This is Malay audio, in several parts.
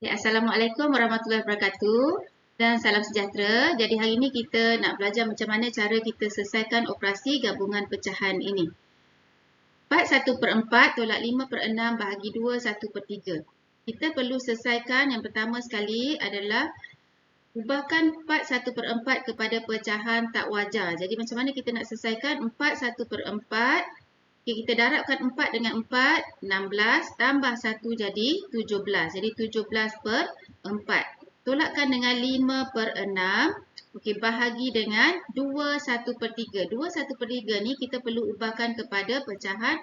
Ya, Assalamualaikum warahmatullahi wabarakatuh dan salam sejahtera. Jadi hari ini kita nak belajar macam mana cara kita selesaikan operasi gabungan pecahan ini. 4 1 per 4 tolak 5 per 6 bahagi 2 1 per 3. Kita perlu selesaikan yang pertama sekali adalah ubahkan 4 1 per 4 kepada pecahan tak wajar. Jadi macam mana kita nak selesaikan 4 1 per 4 Okay, kita darabkan 4 dengan 4, 16 tambah 1 jadi 17. Jadi 17 per 4. Tolakkan dengan 5 per 6. Okey, bahagi dengan 2 1 per 3. 2 1 per 3 ni kita perlu ubahkan kepada pecahan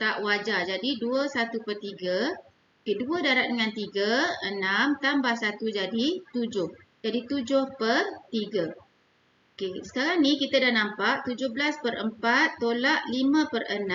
tak wajar. Jadi 2 1 per 3. Okey, 2 darab dengan 3, 6 tambah 1 jadi 7. Jadi 7 per 3. Okey, sekarang ni kita dah nampak 17 per 4 tolak 5 per 6.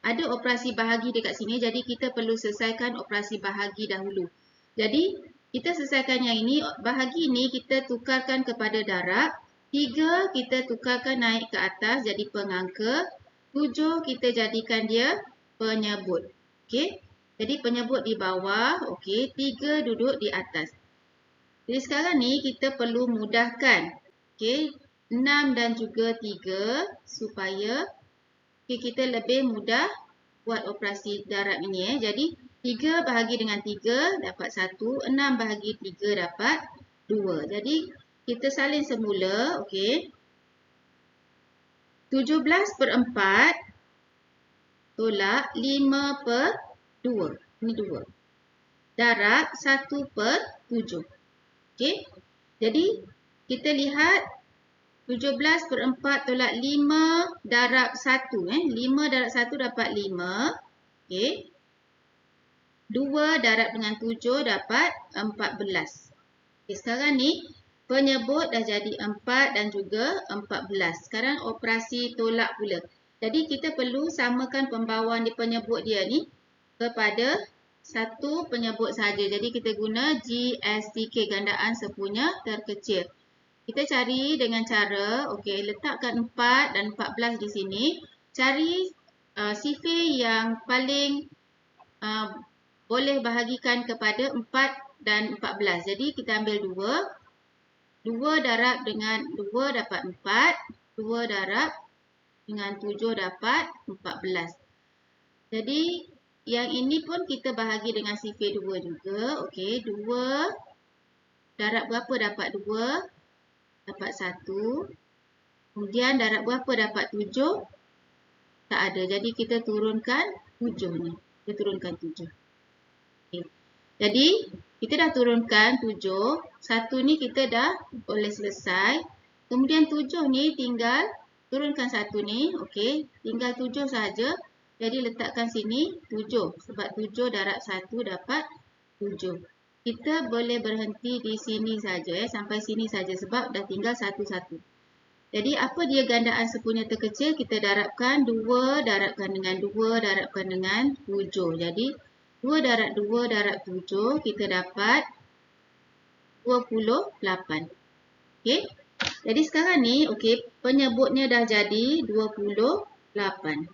Ada operasi bahagi dekat sini. Jadi kita perlu selesaikan operasi bahagi dahulu. Jadi kita selesaikan yang ini. Bahagi ini kita tukarkan kepada darab. 3 kita tukarkan naik ke atas jadi pengangka. 7 kita jadikan dia penyebut. Okey. Jadi penyebut di bawah. Okey. 3 duduk di atas. Jadi sekarang ni kita perlu mudahkan. Okey, 6 dan juga 3 supaya okay, kita lebih mudah buat operasi darab ini. Eh. Jadi, 3 bahagi dengan 3 dapat 1, 6 bahagi 3 dapat 2. Jadi, kita salin semula. Okey. 17 per 4 tolak 5 per 2. Ini 2. Darab 1 per 7. Okey. Jadi, kita lihat 17 per 4 tolak 5 darab 1. Eh. 5 darab 1 dapat 5. Okay. 2 darab dengan 7 dapat 14. Okay, sekarang ni penyebut dah jadi 4 dan juga 14. Sekarang operasi tolak pula. Jadi kita perlu samakan pembawaan di penyebut dia ni kepada satu penyebut saja. Jadi kita guna GSTK gandaan sepunya terkecil. Kita cari dengan cara, okey, letakkan 4 dan 14 di sini. Cari uh, sifir yang paling uh, boleh bahagikan kepada 4 dan 14. Jadi kita ambil 2. 2 darab dengan 2 dapat 4. 2 darab dengan 7 dapat 14. Jadi yang ini pun kita bahagi dengan sifir 2 juga. Okey, 2 darab berapa dapat 2? Dapat 1. Kemudian darab berapa dapat 7? Tak ada. Jadi kita turunkan 7 ni. Kita turunkan 7. Okay. Jadi kita dah turunkan 7. Satu ni kita dah boleh selesai. Kemudian 7 ni tinggal turunkan satu ni. Okey. Tinggal 7 saja. Jadi letakkan sini 7. Sebab 7 darab 1 dapat 7 kita boleh berhenti di sini saja ya sampai sini saja sebab dah tinggal satu-satu. Jadi apa dia gandaan sepunya terkecil kita darabkan 2 darabkan dengan 2 darabkan dengan 7. Jadi 2 darab 2 darab 7 kita dapat 28. Okey. Jadi sekarang ni okey penyebutnya dah jadi 28.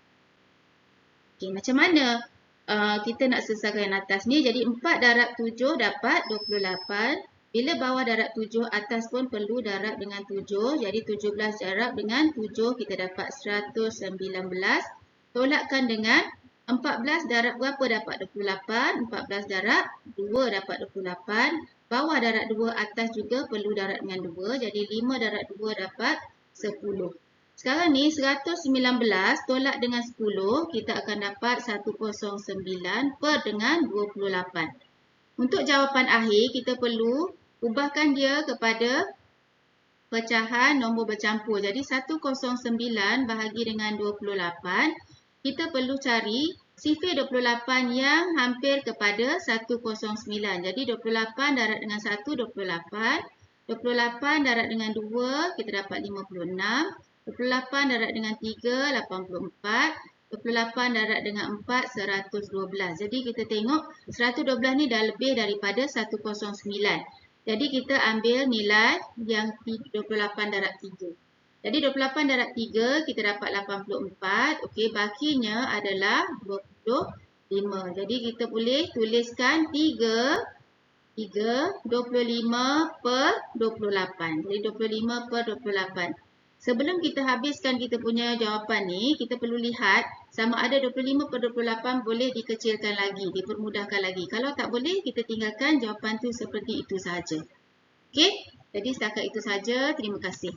Okey macam mana Uh, kita nak selesaikan yang atas ni. Jadi 4 darab 7 dapat 28. Bila bawah darab 7, atas pun perlu darab dengan 7. Jadi 17 darab dengan 7, kita dapat 119. Tolakkan dengan 14 darab berapa dapat 28? 14 darab 2 dapat 28. Bawah darab 2, atas juga perlu darab dengan 2. Jadi 5 darab 2 dapat 10. Sekarang ni 119 tolak dengan 10, kita akan dapat 109 per dengan 28. Untuk jawapan akhir, kita perlu ubahkan dia kepada pecahan nombor bercampur. Jadi 109 bahagi dengan 28, kita perlu cari sifir 28 yang hampir kepada 109. Jadi 28 darat dengan 1, 28. 28 darat dengan 2, kita dapat 56. 28 darab dengan 3, 84. 28 darab dengan 4, 112. Jadi kita tengok 112 ni dah lebih daripada 109. Jadi kita ambil nilai yang 28 darab 3. Jadi 28 darab 3 kita dapat 84. Okey, bakinya adalah 25. Jadi kita boleh tuliskan 3 3, 25 per 28. Jadi 25 per 28. Sebelum kita habiskan kita punya jawapan ni, kita perlu lihat sama ada 25 per 28 boleh dikecilkan lagi, dipermudahkan lagi. Kalau tak boleh, kita tinggalkan jawapan tu seperti itu sahaja. Okey, jadi setakat itu sahaja. Terima kasih.